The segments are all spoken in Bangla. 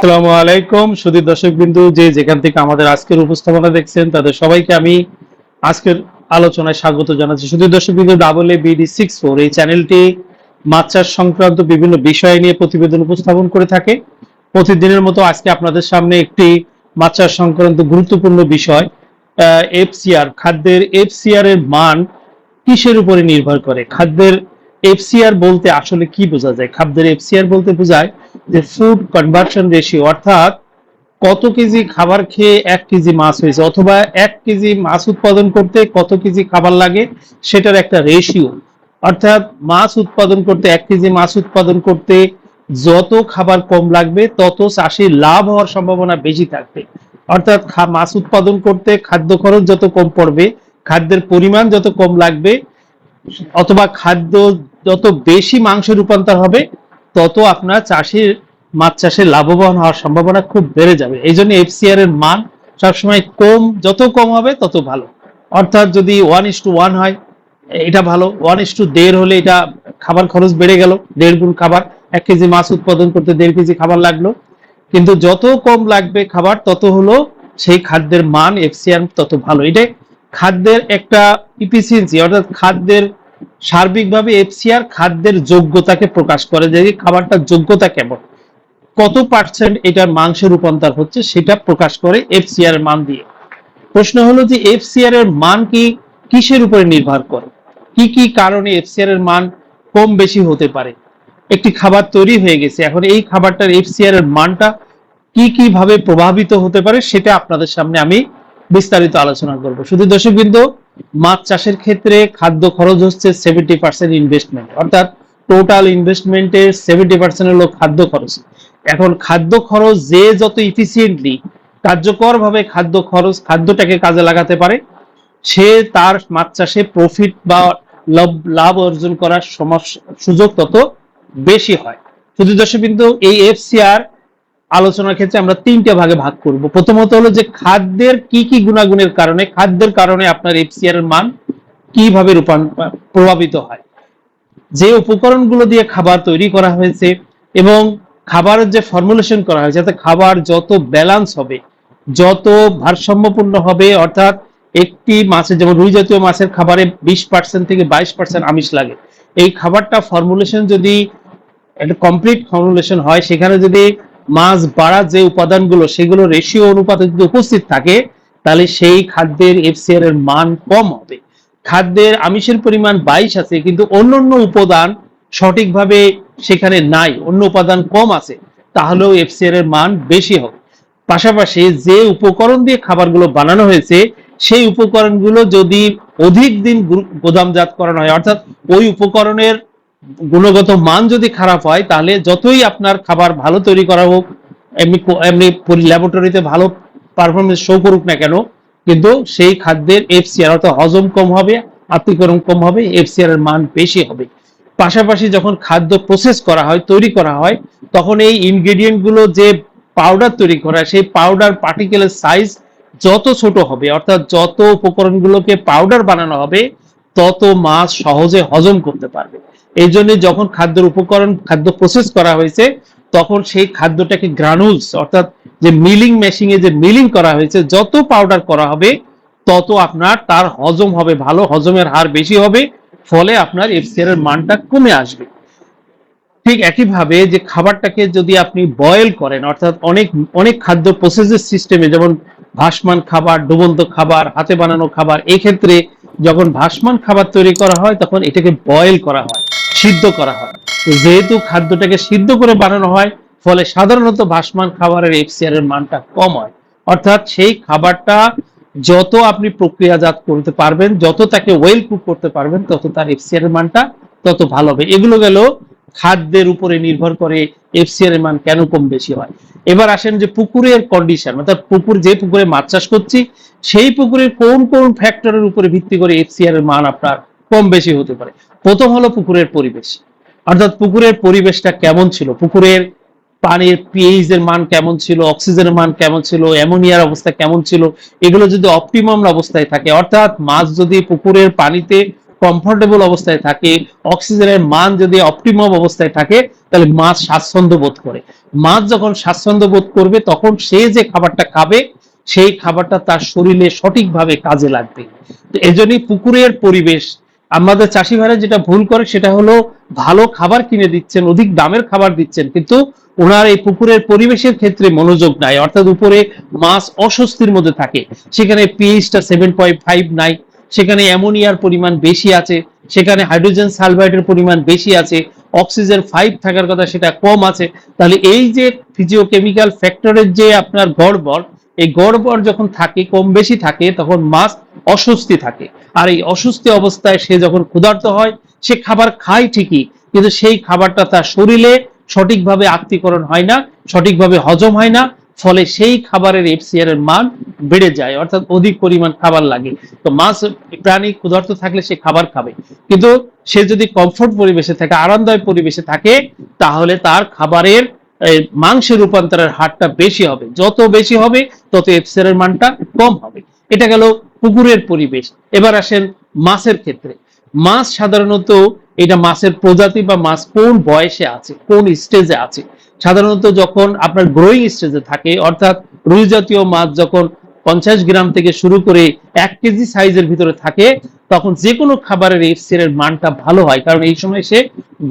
আসসালামু আলাইকুম। সুদী দর্শক বিন্দু যে যেখান থেকে আমাদের আজকের উপস্থাপনা দেখছেন, তাদের সবাইকে আমি আজকের আলোচনায় স্বাগত জানাচ্ছি। সুদী দর্শক বিন্দু double A BD six four এই চ্যানেলটি সংক্রান্ত বিভিন্ন বিষয় নিয়ে প্রতিবেদন উপস্থাপন করে থাকে। প্রতিদিনের মতো আজকে আপনাদের সামনে একটি মাছ সংক্রান্ত গুরুত্বপূর্ণ বিষয় এফসিআর খাদ্যের এফসিআর এর মান কিসের উপরে নির্ভর করে? খাদ্যের এফসিআর বলতে আসলে কি বোঝা যায়? খাদ্যের এফসিআর বলতে বোঝায় যে ফুড কনভার্সন রেশিও অর্থাৎ কত কেজি খাবার খেয়ে এক কেজি মাছ হয়েছে, অথবা এক কেজি মাছ উৎপাদন করতে কত কেজি খাবার লাগে, সেটার একটা রেশিও অর্থাৎ মাছ উৎপাদন করতে এক কেজি মাছ উৎপাদন করতে যত খাবার কম লাগবে, তত চাষির লাভ হওয়ার সম্ভাবনা বেশি থাকবে। অর্থাৎ মাছ উৎপাদন করতে খাদ্য খরচ যত কম পড়বে, খাদ্যের পরিমাণ যত কম লাগবে, অথবা খাদ্য যত বেশি মাংস রূপান্তর হবে তত আপনার চাষির মাছ চাষে লাভবান হওয়ার সম্ভাবনা খুব বেড়ে যাবে। এই জন্য এফসিআর এর মান সবসময় কম, যত কম হবে তত ভালো। অর্থাৎ যদি ওয়ান ইস টু ওয়ান হয়, এটা ভালো। ওয়ান ইস টু দেড় হলে এটা খাবার খরচ বেড়ে গেল, দেড় গুণ খাবার। এক কেজি মাছ উৎপাদন করতে দেড় কেজি খাবার লাগল। কিন্তু যত কম লাগবে খাবার, তত হলো সেই খাদ্যের মান এফসিআর তত ভালো। এটা খাদ্যের একটা ইফিসিয়েন্সি অর্থাৎ খাদ্যের সার্বিকভাবে এফসিআর খাদ্যের যোগ্যতাকে প্রকাশ করে যে খাবারটার যোগ্যতা কেমন? কত পার্সেন্ট এটার মাংসে রূপান্তর হচ্ছে সেটা প্রকাশ করে এফসিআর এর মান দিয়ে? প্রশ্ন হলো যে এফসিআর এর মান কি কিসের উপরে নির্ভর করে? কি কি কারণে এফসিআর এর মান কম বেশি হতে পারে? একটি খাবার তৈরি হয়ে গেছে, এখন এই খাবারটার এফসিআর এর মানটা কি কি ভাবে প্রভাবিত হতে পারে সেটা আপনাদের সামনে আমি বিস্তারিত আলোচনা করব। শুধু দর্শক বিন্দু মাছ চাষের ক্ষেত্রে খাদ্য খরচ হচ্ছে সেভেন্টি পার্সেন্ট ইনভেস্টমেন্ট অর্থাৎ টোটাল ইনভেস্টমেন্টের সেভেন্টি পার্সেন্ট হলো খাদ্য খরচ। এখন খাদ্য খরচ যে যত ইফিসিয়েন্টলি কার্যকর ভাবে খাদ্য খরচ, খাদ্যটাকে কাজে লাগাতে পারে, সে তার মাছ চাষে প্রফিট বা লাভ অর্জন করার সুযোগ তত বেশি হয়। শুধু দর্শক এই এফসিআর আলোচনার ক্ষেত্রে আমরা তিনটে ভাগে ভাগ করব। প্রথমত হলো যে খাদ্যের কি কি গুণাগুণের কারণে, খাদ্যের কারণে আপনার এফসিআর এর মান কীভাবে প্রভাবিত হয়। যে উপকরণগুলো দিয়ে খাবার তৈরি করা হয়েছে এবং খাবারের যে ফর্মুলেশন করা হয়েছে যাতে খাবার যত ব্যালান্স হবে, যত ভারসাম্যপূর্ণ হবে, অর্থাৎ একটি মাছের যেমন রুই জাতীয় মাছের খাবারে বিশ পার্সেন্ট থেকে বাইশ পার্সেন্ট আমিষ লাগে, এই খাবারটা ফর্মুলেশন যদি একটা কমপ্লিট ফর্মুলেশন হয়, সেখানে যদি মাছ বাড়ার যে উপাদানগুলো, সেগুলো রেশিও অনুপাতে যদি উপস্থিত থাকে, তাহলে সেই খাদ্যের এফসিআর এর মান কম হবে। খাদ্যের আমিষের পরিমাণ বাইশ আছে, কিন্তু অন্য অন্য উপাদান সঠিকভাবে সেখানে নাই, অন্য উপাদান কম আছে, তাহলেও এফসিআর এর মান বেশি হবে। পাশাপাশি যে উপকরণ দিয়ে খাবারগুলো বানানো হয়েছে, সেই উপকরণগুলো যদি অধিক দিন গোদামজাত করানো হয়, অর্থাৎ ওই উপকরণের গুণগত মান যদি খারাপ হয়, তাহলে যতই আপনার খাবার ভালো তৈরি করা হোক, এমনি এমনি ল্যাবরেটরিতে ভালো পারফরমেন্স শো করুক না কেন, কিন্তু সেই খাদ্যের এফসিআর অর্থাৎ হজম কম হবে আত্মীকরণ কম হবে এফসিআর এর মান বেশি হবে। পাশাপাশি যখন খাদ্য প্রসেস করা হয়, তৈরি করা হয়, তখন এই ইনগ্রেডিয়েন্টগুলো যে পাউডার তৈরি করা, সেই পাউডার পার্টিকেলের সাইজ যত ছোট হবে, অর্থাৎ যত উপকরণগুলোকে পাউডার বানানো হবে, তত মাছ সহজে হজম করতে পারবে। এই জন্য যখন খাদ্যের উপকরণ, খাদ্য প্রসেস করা হয়েছে, তখন সেই খাদ্যটাকে গ্রানুলস অর্থাৎ যে মিলিং মেশিনে যে মিলিং করা হয়েছে, যত পাউডার করা হবে, তত আপনার তার হজম হবে ভালো, হজমের হার বেশি হবে, ফলে আপনার এফসিআর এর মানটা কমে আসবে। ঠিক একইভাবে যে খাবারটাকে যদি আপনি বয়েল করেন, অর্থাৎ অনেক অনেক খাদ্য প্রসেসের সিস্টেমে যেমন ভাসমান খাবার, ডুবন্ত খাবার, হাতে বানানো খাবার এই ক্ষেত্রে যখন ভাসমান খাবার তৈরি করা হয়, তখন এটাকে বয়েল করা হয়। সিদ্ধ করা হয়। যেহেতু খাদ্যটাকে সিদ্ধ করে বানানো হয়, ফলে সাধারণত ভাসমান খাবারের এফসিআর এর মানটা কম হয়। অর্থাৎ সেই খাবারটা যত আপনি প্রক্রিয়াজাত করতে পারবেন, যত তাকে ওয়েল কুক করতে পারবেন, তত তার এফসিআর এর মানটা তত ভালো হবে। এগুলো গেল খাদ্যের উপরে নির্ভর করে এফসিআর এর মান কেন কম বেশি হয়। এবার আসেন যে পুকুরের কন্ডিশন অর্থাৎ পুকুর যে পুকুরে মাছ চাষ করছি, সেই পুকুরের কোন কোন ফ্যাক্টরের উপরে ভিত্তি করে এফসিআর এর মান আপনার কম বেশি হতে পারে। প্রথম হলো পুকুরের পরিবেশ। অর্থাৎ পুকুরের পরিবেশটা কেমন ছিল? পুকুরের পানির পিএইচ এর মান কেমন ছিল? অক্সিজেনের মান কেমন ছিল? অ্যামোনিয়ার অবস্থা কেমন ছিল? এগুলো যদি অপটিমাম অবস্থায় থাকে, অর্থাৎ মাছ যদি পুকুরের পানিতে কমফোর্টেবল অবস্থায় থাকে অক্সিজেনের মান যদি অপটিমাম অবস্থায় থাকে, তাহলে মাছ স্বাচ্ছন্দ্য বোধ করে। মাছ যখন স্বাচ্ছন্দ্য বোধ করবে, তখন সে যে খাবারটা খাবে, সেই খাবারটা তার শরীরে সঠিকভাবে কাজে লাগবে। তো এজন্যই পুকুরের পরিবেশ আমাদের চাষি ভাইরা যেটা ভুল করে সেটা হলো ভালো খাবার কিনে দিচ্ছেন, অধিক দামের খাবার দিচ্ছেন, কিন্তু ওনার এই পুকুরের পরিবেশের ক্ষেত্রে মনোযোগ নাই, অর্থাৎ উপরে মাছ অস্বস্তির মধ্যে থাকে। সেখানে পিএইচটা সেভেন পয়েন্ট ফাইভ নাই, সেখানে অ্যামোনিয়ার পরিমাণ বেশি আছে, সেখানে হাইড্রোজেন সালফাইডের পরিমাণ বেশি আছে, অক্সিজেন ফাইভ থাকার কথা সেটা কম আছে। তাহলে এই যে ফিজিওকেমিক্যাল ফ্যাক্টরের যে আপনার গড়বড় এই গড়বড় যখন থাকে, কম বেশি থাকে, তখন মাছ অস্বস্তি থাকে। আর এই অসুস্থ অবস্থায় সে যখন ক্ষুধার্ত হয়, সে খাবার খায় ঠিকই, কিন্তু সেই খাবারটা তার শরীরে সঠিকভাবে আত্মীকরণ হয় না, সঠিকভাবে হজম হয় না, ফলে সেই খাবারের এফসিআর এর মান বেড়ে যায়, অর্থাৎ অধিক পরিমাণ খাবার লাগে। তো মাছ, প্রাণী ক্ষুধার্ত থাকলে সে খাবার খাবে। কিন্তু সে যদি কমফোর্ট পরিবেশে থাকে, আরামদায়ক পরিবেশে থাকে, তাহলে তার খাবারের মাংসের রূপান্তরের হারটা বেশি হবে। যত বেশি হবে, তত এফসিআর মানটা কম হবে। এটা গেল পুকুরের পরিবেশ। এবার আসেন মাছের ক্ষেত্রে। মাছ সাধারণত এটা মাছের প্রজাতি বা মাছ কোন বয়সে আছে, কোন স্টেজে আছে? সাধারণত যখন আপনার গ্রোয়িং স্টেজে থাকে, অর্থাৎ রুই জাতীয় মাছ যখন পঞ্চাশ গ্রাম থেকে শুরু করে এক কেজি সাইজের ভিতরে থাকে, তখন যে কোনো খাবারের এফসিআর এর মানটা ভালো হয়। কারণ এই সময় সে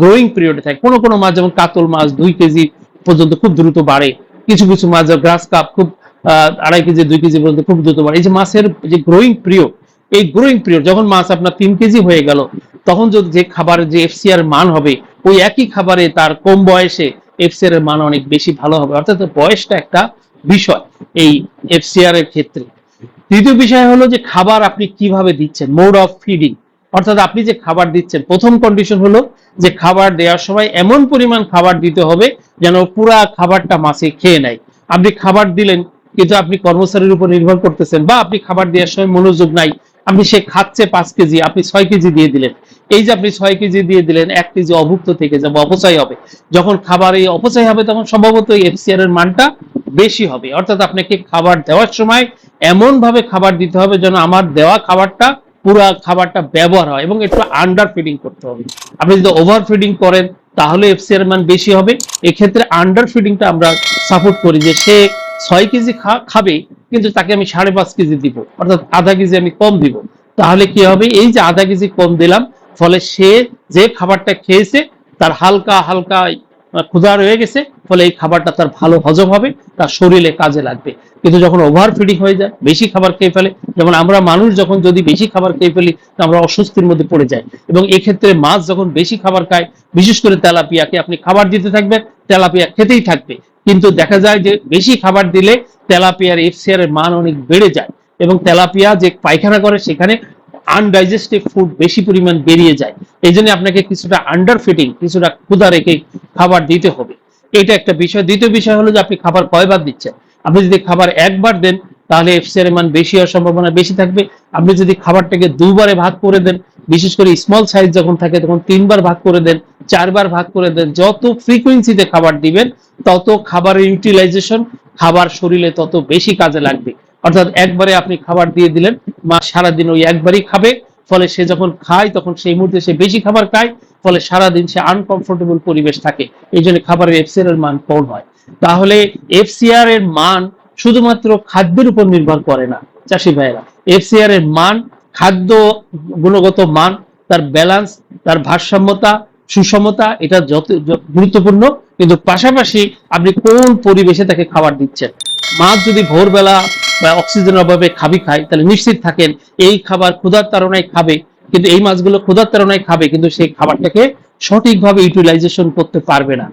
গ্রোয়িং পিরিয়ডে থাকে। কোনো কোনো মাছ যেমন কাতল মাছ, দুই কেজি পর্যন্ত খুব দ্রুত বাড়ে। কিছু কিছু মাছ, গ্রাস কাপ খুব আড়াই কেজি, দুই কেজি পর্যন্ত খুব দ্রুত বাড়ে। এই যে মাছের যে গ্রোয়িং পিরিয়ড এই গ্রোয়িং পিরিয়ড যখন মাছ আপনার তিন কেজি হয়ে গেল, তখন যদি যে খাবারের যে এফসিআর মান হবে, ওই একই খাবারে তার কম বয়সে এফসিআর এর মান অনেক বেশি ভালো হবে। অর্থাৎ বয়সটা একটা বিষয় এই এফসিআর এর ক্ষেত্রে। তৃতীয় বিষয় হলো যে খাবার আপনি কীভাবে দিচ্ছেন মোড অফ ফিডিং অর্থাৎ আপনি যে খাবার দিচ্ছেন, প্রথম কন্ডিশন হলো যে খাবার দেওয়ার সময় এমন পরিমাণ খাবার দিতে হবে যেন পুরা খাবারটা মাছে খেয়ে নেয়। আপনি খাবার দিলেন, কিন্তু আপনি কর্মচারীর উপর নির্ভর করতেছেন বা আপনি খাবার দেওয়ার সময় মনোযোগ নাই, আপনি সে খাচ্ছে পাঁচ কেজি, আপনি ছয় কেজি দিয়ে দিলেন। এই যে আপনি ছয় কেজি দিয়ে দিলেন, এক কেজি অভুক্ত থেকে যাবে, অপচয় হবে। যখন খাবার এই অপচয় হবে, তখন সম্ভবত এফসিআর এর মানটা বেশি হবে। অর্থাৎ আপনাকে খাবার দেওয়ার সময় এমন ভাবে খাবার দিতে হবে যেন আমার দেওয়া খাবারটা পুরা খাবারটা ব্যবহার হয় এবং একটু আন্ডার ফিডিং করতে হবে। আপনি যদি ওভার ফিডিং করেন, তাহলে এফসিআর মান বেশি হবে। এক্ষেত্রে আন্ডার ফিডিংটা আমরা সাপোর্ট করি যে সে ছয় কেজি খাবে, কিন্তু তাকে আমি সাড়ে পাঁচ কেজি দিব, অর্থাৎ আধা কেজি আমি কম দিব। তাহলে কি হবে? এই যে আধা কেজি কম দিলাম, ফলে সে যে খাবারটা খেয়েছে, তার হালকা হালকা ক্ষুধা রয়ে গেছে, ফলে এই খাবারটা তার ভালো হজম হবে, তার শরীরে কাজে লাগবে। কিন্তু যখন ওভার ফিডিং হয়ে যায়, বেশি খাবার খেয়ে ফেলে, যেমন আমরা মানুষ যখন যদি বেশি খাবার খেয়ে ফেলি আমরা অস্বস্তির মধ্যে পড়ে যাই। এবং এক্ষেত্রে মাছ যখন বেশি খাবার খায়, বিশেষ করে তেলাপিয়াকে, আপনি খাবার দিতে থাকবেন, তেলাপিয়া খেতেই থাকবে। কিন্তু দেখা যায় যে বেশি খাবার দিলে তেলাপিয়ার এফসিআর এর মান অনেক বেড়ে যায় এবং তেলাপিয়া যে পায়খানা করে, সেখানে আনডাইজেস্টিভ ফুড বেশি পরিমাণ বেরিয়ে যায়। এই জন্য আপনাকে কিছুটা আন্ডার ফিটিং কিছুটা ক্ষুধা রেখে খাবার দিতে হবে। এটা একটা বিষয়। দ্বিতীয় বিষয় হলো যে আপনি খাবার কয়বার দিচ্ছেন? আপনি যদি খাবার একবার দেন, তাহলে এফসিআর মান বেশি হওয়ার সম্ভাবনা বেশি থাকবে। আপনি যদি খাবারটাকে দুবারে ভাগ করে দেন, বিশেষ করে স্মল সাইজ যখন থাকে, তখন তিনবার ভাগ করে দেন, চারবার ভাগ করে দেন, যত ফ্রিকোয়েন্সিতে খাবার দিবেন, তত খাবারের ইউটিলাইজেশন খাবার শরীরে তত বেশি কাজে লাগবে। অর্থাৎ একবারে আপনি খাবার দিয়ে দিলেন, মা সারাদিন ওই একবারই খাবে, ফলে সে যখন খায়, তখন সেই মুহূর্তে সে বেশি খাবার খায়, ফলে সারাদিন সে আনকমফোর্টেবল পরিবেশ থাকে। এই জন্য খাবারের এফসিআর মান কম হয়। তাহলে এফসিআর এর মান শুধুমাত্র খাদ্যের উপর নির্ভর করে না, চাষি ভাইয়েরা। এফসিআর এর মান, খাদ্য গুণগত মান, তার ব্যালেন্স তার ভারসাম্যতা, সুষমতা, এটা যত গুরুত্বপূর্ণ। কিন্তু পাশাপাশি আপনি কোন পরিবেশে তাকে খাবার দিচ্ছেন? মাছ যদি ভোরবেলা বা অক্সিজেনের অভাবে খাবি খায়, তাহলে নিশ্চিত থাকেন এই খাবার ক্ষুধার তাড়নায় খাবে, কিন্তু এই মাছগুলো ক্ষুধার তাড়নায় খাবে, কিন্তু সেই খাবারটাকে সঠিকভাবে ইউটিলাইজেশন করতে পারবে না।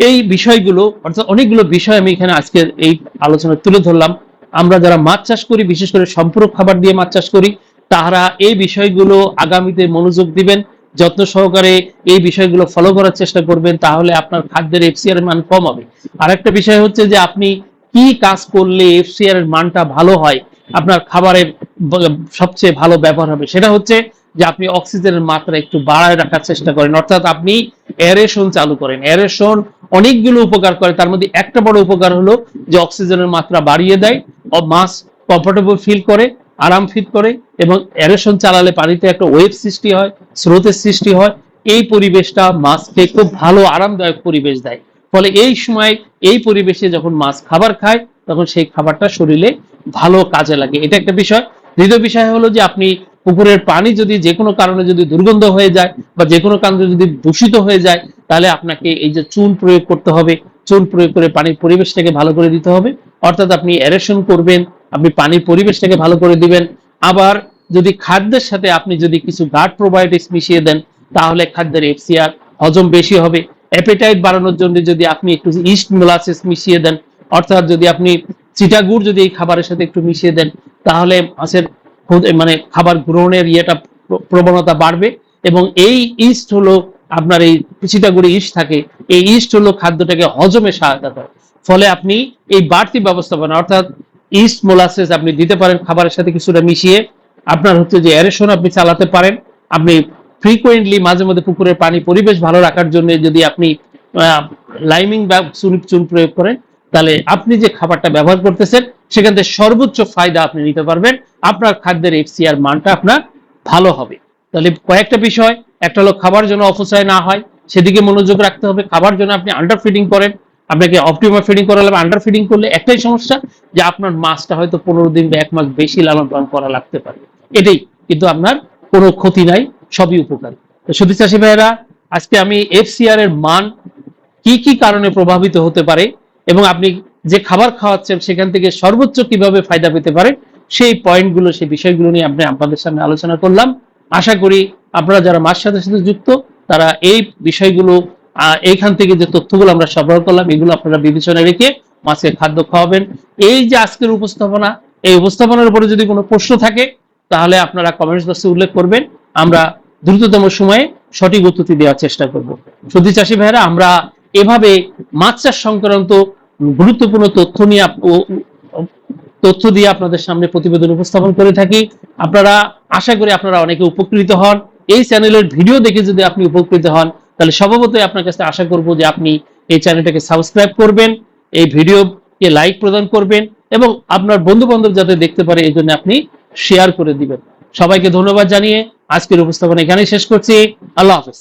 এই বিষয়গুলো, অর্থাৎ অনেকগুলো বিষয় আমি এখানে আজকে এই আলোচনায় তুলে ধরলাম। আমরা যারা মাছ চাষ করি, বিশেষ করে সম্পূরক খাবার দিয়ে মাছ চাষ করি, তারা এই বিষয়গুলো আগামীতে মনোযোগ দিবেন, যত্ন সহকারে এই বিষয়গুলো ফলো করার চেষ্টা করবেন, তাহলে আপনার খাদ্যের এফসিআর মান কম হবে। আর একটা বিষয় হচ্ছে যে আপনি কি কাজ করলে এফসিআর এর মানটা ভালো হয়, আপনার খাবারের সবচেয়ে ভালো ব্যবহার হবে, সেটা হচ্ছে যে আপনি অক্সিজেনের মাত্রা একটু বাড়ায় রাখার চেষ্টা করেন। অর্থাৎ আপনি এরেশন চালু করেন। এরেশন অনেকগুলো উপকার করে। তার মধ্যে একটা বড় উপকার হলো যে অক্সিজেনের মাত্রা বাড়িয়ে দেয় মাছ কমফোর্টেবল ফিল করে, আরাম ফিল করে এবং অ্যারেশন চালালে পানিতে একটা ওয়েভ সৃষ্টি হয়, স্রোতের সৃষ্টি হয়। এই পরিবেশটা মাছকে খুব ভালো, আরামদায়ক পরিবেশ দেয়। ফলে এই সময় এই পরিবেশে যখন মাছ খাবার খায়, তখন সেই খাবারটা শরীরে ভালো কাজে লাগে। এটা একটা বিষয়। দ্বিতীয় বিষয় হলো যে আপনি পুকুরের পানি যদি যে কোনো কারণে যদি দুর্গন্ধ হয়ে যায় বা যে কোনো কারণে যদি দূষিত হয়ে যায়, তাহলে আপনাকে এই যে চুন প্রয়োগ করতে হবে। চুন প্রয়োগ করে পানির পরিবেশটাকে ভালো করে দিতে হবে। অর্থাৎ আপনি অ্যারেশন করবেন, আপনি পানির পরিবেশটাকে ভালো করে দিবেন। আবার যদি খাদ্যের সাথে আপনি যদি কিছু গার্ড প্রোবায়োটিক্স মিশিয়ে দেন, তাহলে খাদ্যের এফসিআর হজম বেশি হবে। অ্যাপেটাইট বাড়ানোর জন্য যদি আপনি একটু ইস্ট মোলাসেস মিশিয়ে দেন, অর্থাৎ যদি আপনি চিটাগুড় যদি এই খাবারের সাথে একটু মিশিয়ে দেন, তাহলে মাছের মানে খাবার গ্রহণের ইয়েটা প্রবণতা বাড়বে এবং এই ইস্ট হলো আপনার এই চিটাগুড়ি ইস্ট থাকে, এই ইস্ট হলো খাদ্যটাকে হজমে সহায়তা করে। ফলে আপনি এই বাড়তি ব্যবস্থাপনা, অর্থাৎ ইস্ট মোলাসেস আপনি দিতে পারেন, খাবারের সাথে কিছুটা মিশিয়ে, আপনার হচ্ছে যে অ্যারেশন আপনি চালাতে পারেন, আপনি ফ্রিকোয়েন্টলি মাঝে মধ্যে পুকুরের পানি পরিবেশ ভালো রাখার জন্য যদি আপনি লাইমিং বা চুন চুন প্রয়োগ করেন তাহলে আপনি যে খাবারটা ব্যবহার করতেছেন, সেখান থেকে সর্বোচ্চ ফায়দা আপনি নিতে পারবেন। আপনার খাদ্যের এফসিআর মানটা আপনার ভালো হবে। তাহলে কয়েকটা বিষয়, একটা হলো খাবার যেন অপচয় না হয়, সেদিকে মনোযোগ রাখতে হবে। খাবার জন্য আপনি আন্ডার ফিডিং করেন। আপনাকে অপটিমাম ফিডিং করা লাগবে। আন্ডার ফিডিং করলে একটাই সমস্যা যে আপনার মাছটা হয়তো পনেরো দিন বা এক মাস বেশি লালন পালন করা লাগতে পারে। এটাই কিন্তু আপনার কোনো ক্ষতি নাই, সবই উপকারী। তো চাষি ভাইয়েরা, আজকে আমি এফসিআর এর মান কি কি কারণে প্রভাবিত হতে পারে এবং আপনি যে খাবার খাওয়াচ্ছেন, সেখান থেকে সর্বোচ্চ কীভাবে ফায়দা পেতে পারেন সেই পয়েন্টগুলো, সেই বিষয়গুলো নিয়ে আপনি আপনাদের সামনে আলোচনা করলাম। আশা করি আপনারা যারা মার সাথে সাথে যুক্ত, তারা এই বিষয়গুলো এইখান থেকে যে তথ্যগুলো আমরা সরবরাহ করলাম, এগুলো আপনারা বিবেচনায় রেখে মাছের খাদ্য খাওয়াবেন। এই যে আজকের উপস্থাপনা, এই উপস্থাপনার উপরে যদি কোনো প্রশ্ন থাকে, তাহলে আপনারা কমেন্টস বক্সে উল্লেখ করবেন। আমরা দ্রুততম সময়ে সঠিক উত্তরটি দেওয়ার চেষ্টা করব। সত্যি চাষি ভাইরা আমরা এভাবে মাছ চাষ সংক্রান্ত গুরুত্বপূর্ণ তথ্য নিয়ে তথ্য দিয়ে আপনাদের সামনে প্রতিবেদন উপস্থাপন করে থাকি। আপনারা, আশা করি আপনারা অনেকে উপকৃত হন। এই চ্যানেলের ভিডিও দেখে যদি আপনি উপকৃত হন, তাহলে স্বভাবতই আপনার কাছে আশা করব যে আপনি এই চ্যানেলটাকে সাবস্ক্রাইব করবেন, এই ভিডিওকে লাইক প্রদান করবেন এবং আপনার বন্ধু বান্ধব যাতে দেখতে পারে, এই জন্য আপনি শেয়ার করে দিবেন। সবাইকে ধন্যবাদ জানিয়ে আজকের উপস্থাপনা এখানেই শেষ করছি। আল্লাহ হাফেজ।